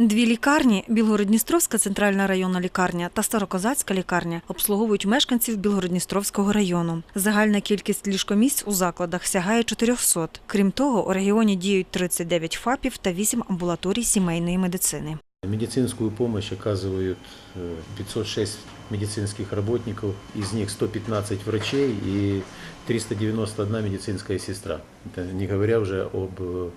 Дві лікарні Білгородністровська центральна районна лікарня та Старокозацька лікарня обслуговують мешканців Білгородністровського району. Загальна кількість ліжкомісць у закладах сягає 400. Крім того, у регіоні діють 39 ФАПів та 8 амбулаторій сімейної медицини. Медицинскую помощь оказывают э, 506 медицинских работников, из них 115 врачей и 391 медицинская сестра. Это не говоря уже об э,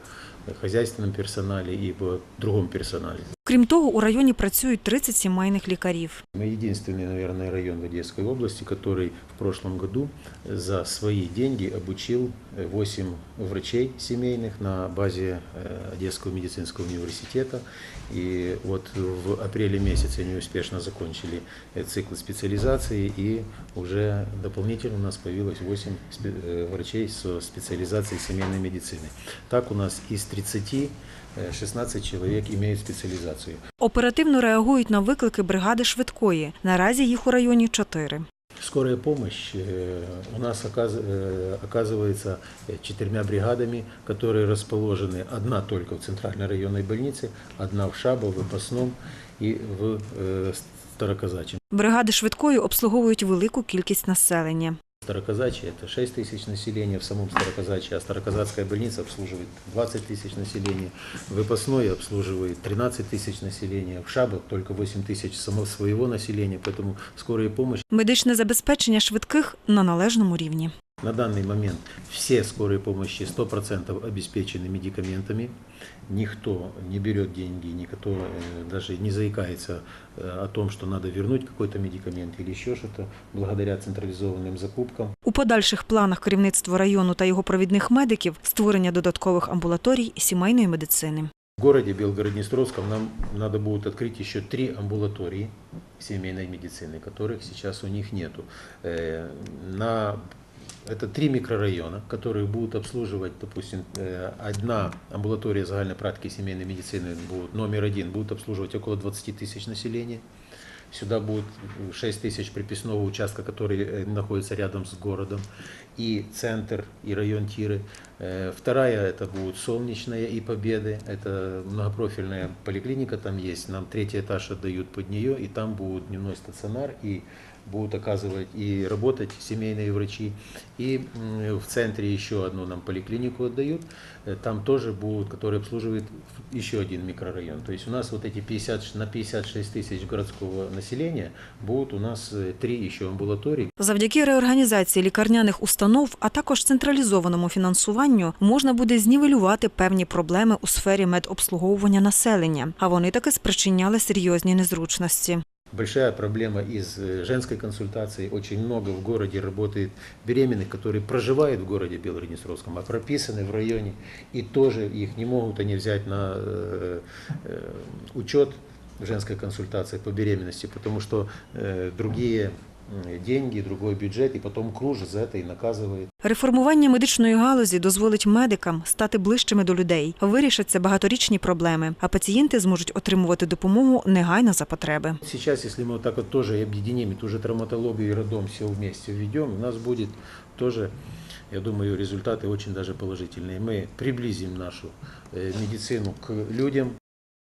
хозяйственном персонале и в другом персонале. Крім того, у районі працюють 30 сімейних лікарів. Мы единственный, наверное, район в Одесской области, который в прошлом году за свои деньги обучил э, 8 врачей семейных на базе э, Одесского медицинского университета. И вот в апреле месяце они успешно закончили э, цикл специализации, и уже дополнительно у нас появилось 8 спе- э, врачей со специализацией семейной медицины. Так у нас из 30 э, 16 человек имеют специализацию. Оперативно реагують на виклики бригади швидкої. Наразі їх у районі чотири. Скорая помощь э, у нас оказ- э, оказывается э, четырьмя бригадами, которые расположены одна только в центральной районной больнице, одна в Шабо, в Ипасном и в э, Староказачьем. Бригади швидкої обслуговують велику кількість населення. Староказачье – это 6 тысяч населения в самом Староказачье, а Староказацкая больница обслуживает 20 тысяч населения, в Ипасное обслуживает 13 тысяч населения, в Шабо только 8 тысяч само своего населения, поэтому скорая помощь Медичне забезпечення швидких на належному рівні. На данный момент все скорые помощи 100% обеспечены медикаментами. Никто не берет деньги, никто э, даже не заикается э, о том, что надо вернуть какой-то медикамент или еще что-то, благодаря централизованным закупкам. У подальших планах керівництва району та його провідних медиків створення додаткових амбулаторій сімейної медицини. В городе Белгород-Днестровском нам надо будет открыть еще три амбулатории семейной медицины, которых сейчас у них нету. Э, На это три микрорайона, которые будут обслуживать, допустим, э, одна амбулатория загальной практики семейной медицины, будет, номер один, будет обслуживать около 20 тысяч населения. Сюда будет 6 тысяч приписного участка, который э, находится рядом с городом, и центр, и район Тиры. Э, Вторая это будет Солнечная и Победы. Это многопрофильная поликлиника там есть. Нам третий этаж отдают под нее, и там будет дневной стационар, и будут оказывать и работать семейные врачи. И м, в центре еще одну нам поликлинику отдают. Э, Там тоже будут, который обслуживает еще один микрорайон. То есть у нас вот эти 50, на 56 тысяч городского населения будут у нас э, три еще амбулатории, Завдяки реорганізації лікарняних установ, а також централізованому фінансуванню, можна буде знівелювати певні проблеми у сфері медобслуговування населення, а вони таки спричиняли серйозні незручності. Большая проблема из э, женской консультации. Очень много в городе работает беременных, которые проживают в городе Белгороднестровском, а прописаны в районе, и тоже их не могут они взять на э, э, учет в женской консультации по беременности, потому что э, другие м, деньги, другой бюджет, и потом кружит за это и наказывает. Реформування медичної галузі дозволить медикам стати ближчими до людей, вирішаться багаторічні проблеми, а пацієнти зможуть отримувати допомогу негайно за потреби. Сейчас, если мы вот так вот тоже объединим, и ту же травматологию и роддом все вместе введем, у нас будет тоже, я думаю, результаты очень даже положительные. Мы приблизим нашу э, медицину к людям,